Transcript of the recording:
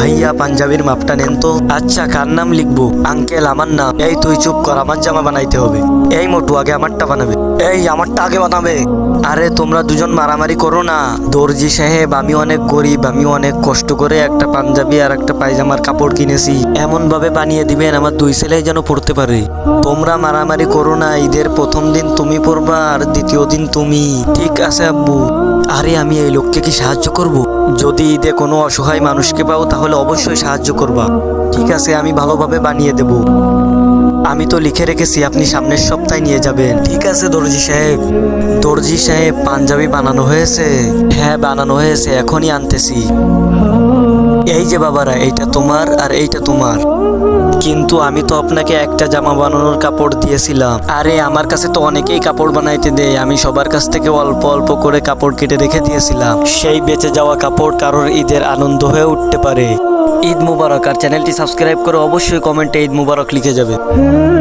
ভাইয়া পাঞ্জাবির মাপটা নেন তো। আচ্ছা কার নাম লিখব? আঙ্কেল, আমার নাম। এই, তুই চুপ কর, আমার জামা বানাইতে হবে। এই, মোটু, আগে আমারটা বানাবে। এই আমারটা আগে বানাবে আরে, তোমরা দুজন মারামারি করো না। দর্জি সাহেব, আমি অনেক গরিব, আমি অনেক কষ্ট করে একটা পাঞ্জাবি আর একটা পায়জামার কাপড় কিনেছি। এমন ভাবে বানিয়ে দিবেন, আমার দুই ছেলেই যেন পড়তে পারে। তোমরা মারামারি করো না, ঈদের প্রথম দিন তুমি পড়বা আর দ্বিতীয় দিন তুমি। ঠিক আছে, আব্বু। আরে, আমি এই লোককে কি সাহায্য করব? যদি ঈদে কোনো অসহায় মানুষকে পাও, তাহলে অবশ্যই সাহায্য করবা। ঠিক আছে, আমি ভালোভাবে বানিয়ে দেব। আমি তো লিখে রেখেছি, আপনি সামনের সপ্তাহে নিয়ে যাবেন। ঠিক আছে, দর্জি সাহেব। দর্জি সাহেব, পাঞ্জাবি বানানো হয়েছে। হ্যাঁ বানানো হয়েছে, এখনই আনতেছি। এই যে বাবারা, এইটা তোমার আর এইটা তোমার। কিন্তু আমি তো আপনাকে একটা জামা বানানোর কাপড় দিয়েছিলাম। আরে, আমার কাছে তো অনেকেই কাপড় বানাইতে দেয়। আমি সবার কাছ থেকে অল্প অল্প করে কাপড় কেটে রেখে দিয়েছিলাম। সেই বেঁচে যাওয়া কাপড় কারোর ঈদের আনন্দ হয়ে উঠতে পারে। ঈদ মুবারক। আর চ্যানেলটি সাবস্ক্রাইব করে অবশ্যই কমেন্টে ঈদ মুবারক লিখে যাবে।